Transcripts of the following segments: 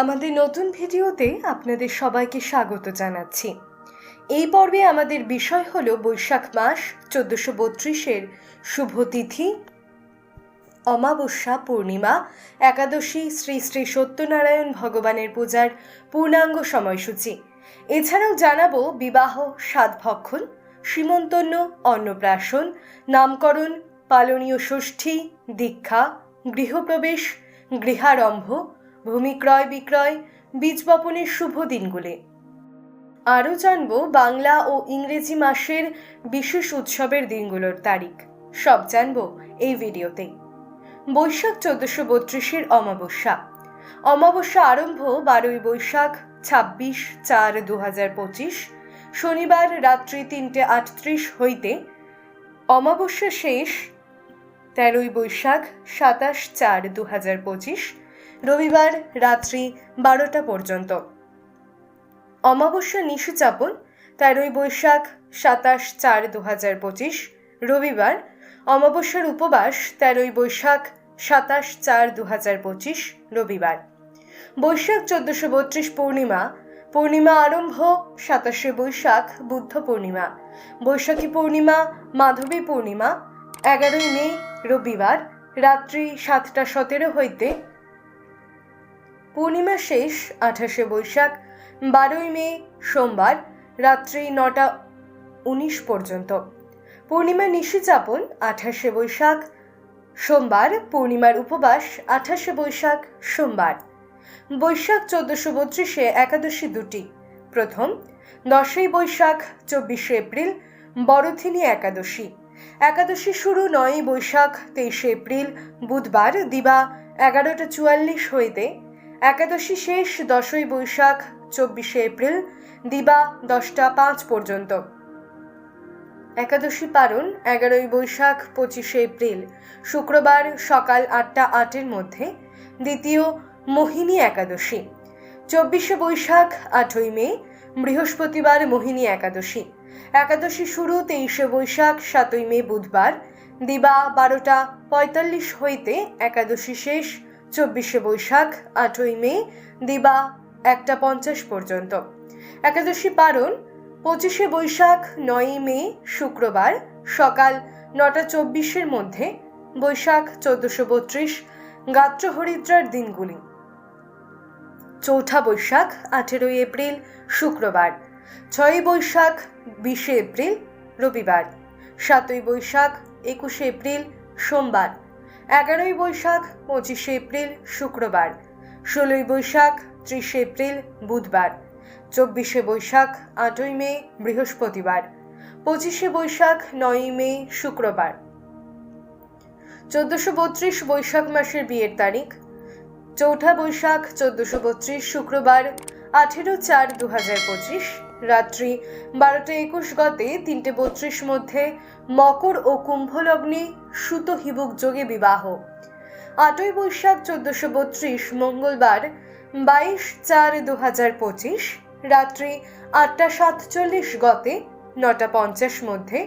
আমাদের নতুন ভিডিওতে আপনাদের সবাইকে স্বাগত জানাচ্ছি। এই পর্বে আমাদের বিষয় হল বৈশাখ মাস চোদ্দশো বত্রিশের শুভ তিথি, অমাবস্যা, পূর্ণিমা, একাদশী, শ্রী শ্রী সত্যনারায়ণ ভগবানের পূজার পূর্ণাঙ্গ সময়সূচি। এছাড়াও জানাব বিবাহ সাতভক্ষণ সীমন্তন্য অন্নপ্রাশন, নামকরণ, পালনীয় ষষ্ঠী, দীক্ষা, গৃহপ্রবেশ, গৃহারম্ভ ভূমি ক্রয় বিক্রয়, বীজ বপনের শুভ দিনগুলি। আরও জানব বাংলা ও ইংরেজি মাসের বিশেষ উৎসবের দিনগুলোর তারিখ। সব জানব এই ভিডিওতে। বৈশাখ চোদ্দশো বত্রিশের অমাবস্যা। অমাবস্যা আরম্ভ বারোই বৈশাখ ছাব্বিশ চার দু হাজার পঁচিশ। শনিবার রাত্রি তিনটে আটত্রিশ হইতে অমাবস্যা শেষ তেরোই বৈশাখ সাতাশ চার দু হাজার পঁচিশ। রবিবার রাত্রি বারোটা পর্যন্ত। অমাবস্যা নিশিচাপন তেরোই বৈশাখ সাতাশ চার দু হাজার পঁচিশ রবিবার। অমাবস্যার উপবাস তেরোই বৈশাখ সাতাশ চার দু হাজার পঁচিশ রবিবার। বৈশাখ চোদ্দশো বত্রিশ পূর্ণিমা। পূর্ণিমা আরম্ভ সাতাশে বৈশাখ বুদ্ধ পূর্ণিমা। বৈশাখী পূর্ণিমা, মাধবী পূর্ণিমা। এগারোই মে রবিবার। রাত্রি সাতটা সতেরো হইতে পূর্ণিমা শেষ, আঠাশে বৈশাখ, বারোই মে, সোমবার, রাত্রি নটা উনিশ পর্যন্ত। পূর্ণিমা নিশিচাপন আঠাশে বৈশাখ, সোমবার, পূর্ণিমার উপবাস, আঠাশে বৈশাখ, সোমবার। বৈশাখ চোদ্দশো বত্রিশে একাদশী দুটি, প্রথম, দশই বৈশাখ, চব্বিশে এপ্রিল বড়থিনী একাদশী। একাদশী শুরু নয়ই বৈশাখ, তেইশে এপ্রিল, বুধবার, দিবা এগারোটা চুয়াল্লিশ হইতে একাদশী শেষ, দশই বৈশাখ, চব্বিশে এপ্রিল, দিবা দশটা পাঁচ পর্যন্ত। একাদশী পারণ, এগারোই বৈশাখ, পঁচিশে এপ্রিল। শুক্রবার সকাল আটটা আটের মধ্যে দ্বিতীয় মোহিনী একাদশী। চব্বিশে বৈশাখ, আটই মে, বৃহস্পতিবার মোহিনী একাদশী। একাদশী শুরু তেইশে বৈশাখ, সাতই মে বুধবার। দিবা বারোটা পঁয়তাল্লিশ হইতে একাদশী শেষ চব্বিশে বৈশাখ, আটই মে, দিবা একটা পঞ্চাশ পর্যন্ত। একাদশী পারণ, পঁচিশে বৈশাখ, নয়ই মে, শুক্রবার, সকাল নটা চব্বিশের মধ্যে, বৈশাখ চোদ্দশো বত্রিশ, গাত্র হরিদ্রার দিনগুলি। চৌঠা বৈশাখ, আঠেরোই এপ্রিল, শুক্রবার। ছয়ই বৈশাখ, বিশে এপ্রিল, রবিবার। সাতই বৈশাখ, একুশে এপ্রিল, সোমবার। এগারোই বৈশাখ, পঁচিশে এপ্রিল, শুক্রবার। ষোলোই বৈশাখ, ত্রিশে এপ্রিল, বুধবার। চব্বিশে বৈশাখ, আটই মে, বৃহস্পতিবার। পঁচিশে বৈশাখ, নয়ই মে, শুক্রবার। চোদ্দশো বত্রিশ বৈশাখ মাসের বিয়ের তারিখ। চৌঠা বৈশাখ, চোদ্দশো বত্রিশ শুক্রবার। আঠেরো চার দু হাজার পঁচিশ, রাত্রি বারোটা একুশ গতে তিনটে বত্রিশ মধ্যে মকর ও কুম্ভলগ্নে সুত হিবুক যোগে বিবাহ। আটই বৈশাখ চোদ্দশো বত্রিশ, মঙ্গলবার বাইশ চার দু হাজার পঁচিশ, রাত্রি আটটা সাতচল্লিশ গতে নটা পঞ্চাশ মধ্যে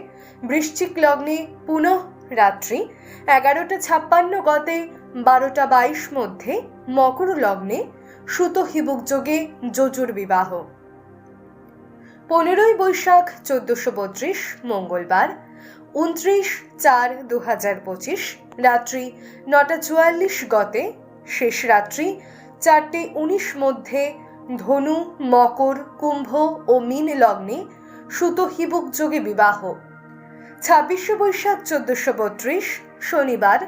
বৃশ্চিক লগ্নে পুনঃ রাত্রি এগারোটা ছাপ্পান্ন গতে বারোটা বাইশ মধ্যে মকর লগ্নে সুত হিবুক যোগে যজুর বিবাহ। পনেরোই বৈশাখ চোদ্দশো বত্রিশ, মঙ্গলবার, উনত্রিশ চার দু হাজার পঁচিশ, রাত্রি নটা চুয়াল্লিশ গতে, শেষ রাত্রি চারটে উনিশ মধ্যে ধনু, মকর, কুম্ভ ও মীন লগ্নে সুত হিবুক যোগে বিবাহ। ছাব্বিশে বৈশাখ চোদ্দশো বত্রিশ, শনিবার,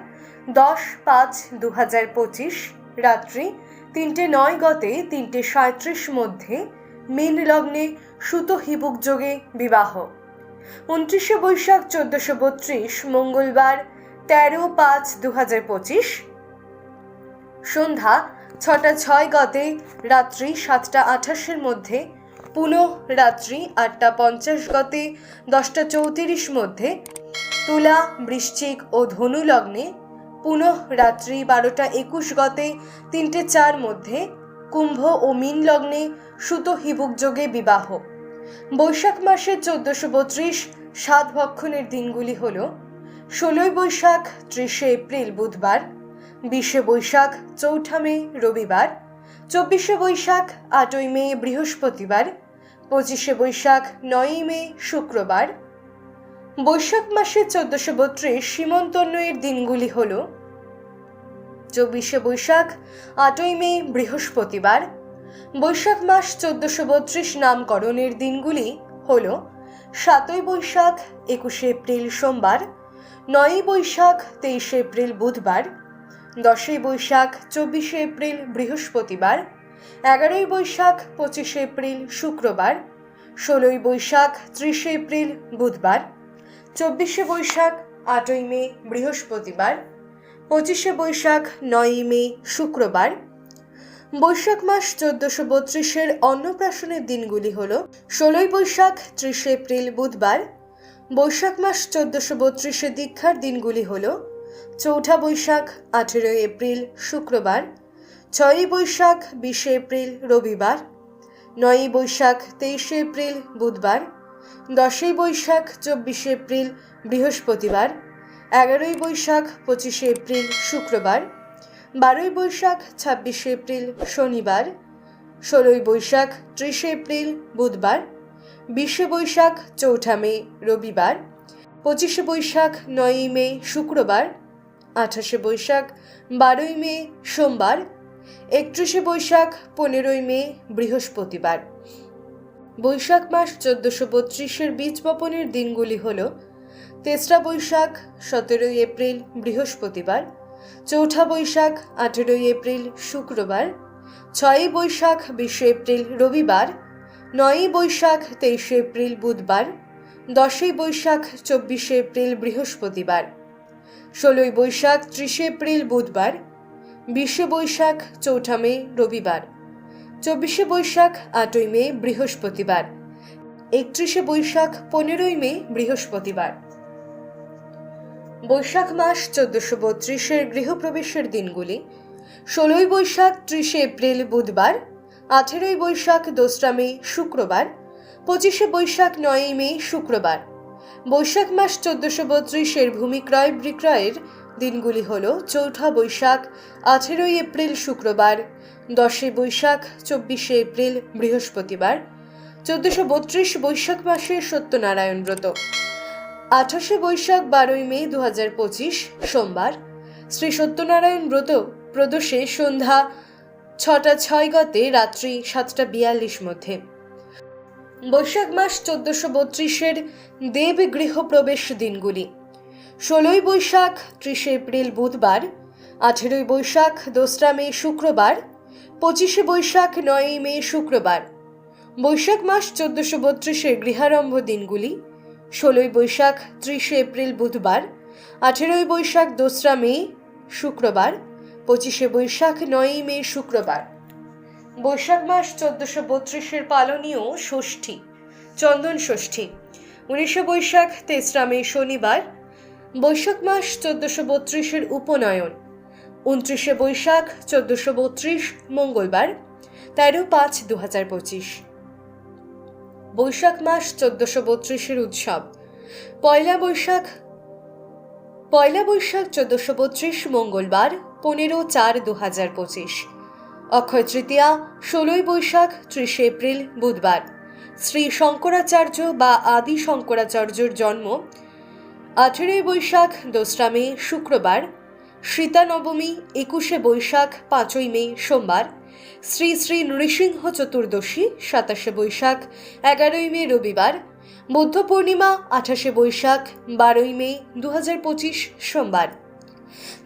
দশ পাঁচ দু হাজার পঁচিশ, রাত্রি তিনটে নয় গতে তিনটে সাঁত্রিশ মধ্যে মীন লগ্নে সুত হিবুক যোগে বিবাহ। উনত্রিশে বৈশাখ চোদ্দশো বত্রিশ, মঙ্গলবার, তেরো পাঁচ দু হাজার পঁচিশ। সন্ধ্যা ছটা ছয় গতে রাত্রি সাতটা আঠাশের মধ্যে, পুনঃ রাত্রি আটটা পঞ্চাশ গতে দশটা চৌত্রিশ মধ্যে, তুলা, বৃশ্চিক ও ধনু লগ্নে পুনঃ রাত্রি বারোটা একুশ গতে তিনটে চার মধ্যে কুম্ভ ও মিন লগ্নে সুত হিবুক যোগে বিবাহ। বৈশাখ মাসের চোদ্দশো বত্রিশ সাত ভক্ষণের দিনগুলি হল ষোলোই বৈশাখ, ত্রিশে এপ্রিল বুধবার, বিশে বৈশাখ, চৌঠা মে রবিবার, চব্বিশে বৈশাখ, আটই মে বৃহস্পতিবার, পঁচিশে বৈশাখ, নয়ই মে শুক্রবার। বৈশাখ মাসে চোদ্দশো বত্রিশ সীমন্তন্বয়ের দিনগুলি হল চব্বিশে বৈশাখ, আটই মে, বৃহস্পতিবার। বৈশাখ মাস চোদ্দশো বত্রিশ নামকরণের দিনগুলি হল সাতই বৈশাখ, একুশে এপ্রিল সোমবার, নয়ই বৈশাখ, তেইশে এপ্রিল বুধবার, দশই বৈশাখ, চব্বিশে এপ্রিল বৃহস্পতিবার, এগারোই বৈশাখ, পঁচিশে এপ্রিল শুক্রবার, ষোলোই বৈশাখ, ত্রিশে এপ্রিল বুধবার, চব্বিশে বৈশাখ, আটই মে বৃহস্পতিবার পঁচিশে বৈশাখ নয়ই মে, শুক্রবার। বৈশাখ মাস চোদ্দশো বত্রিশের অন্নপ্রাশনের দিনগুলি হল ষোলোই বৈশাখ, ত্রিশে এপ্রিল, বুধবার। বৈশাখ মাস চোদ্দশো বত্রিশে দীক্ষার দিনগুলি হল চৌঠা বৈশাখ, আঠেরোই এপ্রিল, শুক্রবার। ছয়ই বৈশাখ, বিশে এপ্রিল, রবিবার। নয়ই বৈশাখ, তেইশে এপ্রিল, বুধবার। দশই বৈশাখ, চব্বিশে এপ্রিল, বৃহস্পতিবার। এগারোই বৈশাখ, পঁচিশে এপ্রিল, শুক্রবার। বারোই বৈশাখ, ছাব্বিশে এপ্রিল, শনিবার। ষোলোই বৈশাখ, ত্রিশে এপ্রিল, বুধবার। বিশে বৈশাখ, চৌঠা মে, রবিবার। পঁচিশে বৈশাখ, নয়ই মে, শুক্রবার। আঠাশে বৈশাখ, বারোই মে, সোমবার। একত্রিশে বৈশাখ, পনেরোই মে, বৃহস্পতিবার। বৈশাখ মাস চোদ্দশো বত্রিশের বীজ বপনের দিনগুলি হল তেসরা বৈশাখ, সতেরোই এপ্রিল, বৃহস্পতিবার। চৌঠা বৈশাখ, আঠেরোই এপ্রিল, শুক্রবার। ছয়ই বৈশাখ, বিশে এপ্রিল, রবিবার। নয়ই বৈশাখ, তেইশে এপ্রিল, বুধবার। দশই বৈশাখ, চব্বিশে এপ্রিল, বৃহস্পতিবার। ষোলোই বৈশাখ, ত্রিশে এপ্রিল, বুধবার। বিশে বৈশাখ, চৌঠা মে, রবিবার। চব্বিশে বৈশাখ, আটই মে, বৃহস্পতিবার। একত্রিশে বৈশাখ, পনেরোই মে, বৃহস্পতিবার। বৈশাখ মাস চোদ্দশো বত্রিশের গৃহপ্রবেশের দিনগুলি, ষোলোই বৈশাখ ত্রিশে এপ্রিল বুধবার, আঠেরোই বৈশাখ দোসরা মে শুক্রবার, পঁচিশে বৈশাখ নয়ই মে শুক্রবার। বৈশাখ মাস চোদ্দশো বত্রিশের ভূমি ক্রয় বিক্রয়ের দিনগুলি হল চৌঠা বৈশাখ, আঠেরোই এপ্রিল শুক্রবার, দশই বৈশাখ, চব্বিশে এপ্রিল বৃহস্পতিবার, চোদ্দশো বত্রিশ বৈশাখ মাসের সত্যনারায়ণ ব্রত। আঠাশে বৈশাখ বারোই মে দু পঁচিশ, সোমবার। শ্রী সত্যনারায়ণ ব্রত প্রদোষে সন্ধ্যা ছটা ছয় গতে রাত্রি সাতটা বিয়াল্লিশ মধ্যে। বৈশাখ মাস চোদ্দশো বত্রিশের দেব গৃহপ্রবেশ দিনগুলি। ষোলোই বৈশাখ ত্রিশে এপ্রিল বুধবার, আঠেরোই বৈশাখ দোসরা মে শুক্রবার, পঁচিশে বৈশাখ নয়ই মে শুক্রবার। বৈশাখ মাস চোদ্দশো বত্রিশের গৃহারম্ভ দিনগুলি ষোলোই বৈশাখ, ত্রিশে এপ্রিল বুধবার, আঠেরোই বৈশাখ, দোসরা মে, শুক্রবার, পঁচিশে বৈশাখ, নয়ই মে, শুক্রবার। বৈশাখ মাস চোদ্দশো বত্রিশের পালনীয় ষষ্ঠী, চন্দন ষষ্ঠী। উনিশে বৈশাখ, তেসরা মে, শনিবার, বৈশাখ মাস চোদ্দশো বত্রিশের উপনয়ন। উনত্রিশে বৈশাখ, চোদ্দশো বত্রিশ, মঙ্গলবার, তেরো পাঁচ দু হাজার পঁচিশ। বৈশাখ মাস চোদ্দশো বত্রিশের উৎসব। পয়লা বৈশাখ পয়লা বৈশাখ চোদ্দশো বত্রিশ মঙ্গলবার, পনেরো চার দু হাজার পঁচিশ। অক্ষয় তৃতীয়া, ষোলোই বৈশাখ, ত্রিশে এপ্রিল, বুধবার। শ্রী শঙ্করাচার্য বা আদি শঙ্করাচার্যর জন্ম আঠেরোই বৈশাখ, দোসরা মে, শুক্রবার। সীতা নবমী, একুশে বৈশাখ, পাঁচই মে, সোমবার। শ্রী শ্রী নৃসিংহ চতুর্দশী, সাতাশে বৈশাখ, এগারোই মে, রবিবার, বুদ্ধ পূর্ণিমা, আঠাশে বৈশাখ, বারোই মে দু হাজার পঁচিশ, সোমবার।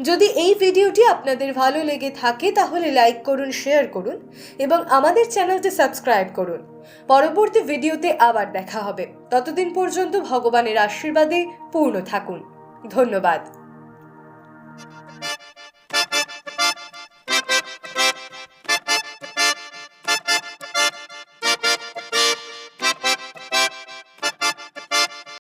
যদি এই ভিডিওটি আপনাদের ভালো লেগে থাকে, তাহলে লাইক করুন, শেয়ার করুন এবং আমাদের চ্যানেলটি সাবস্ক্রাইব করুন। পরবর্তী ভিডিওতে আবার দেখা হবে। ততদিন পর্যন্ত ভগবানের আশীর্বাদে পূর্ণ থাকুন। ধন্যবাদ।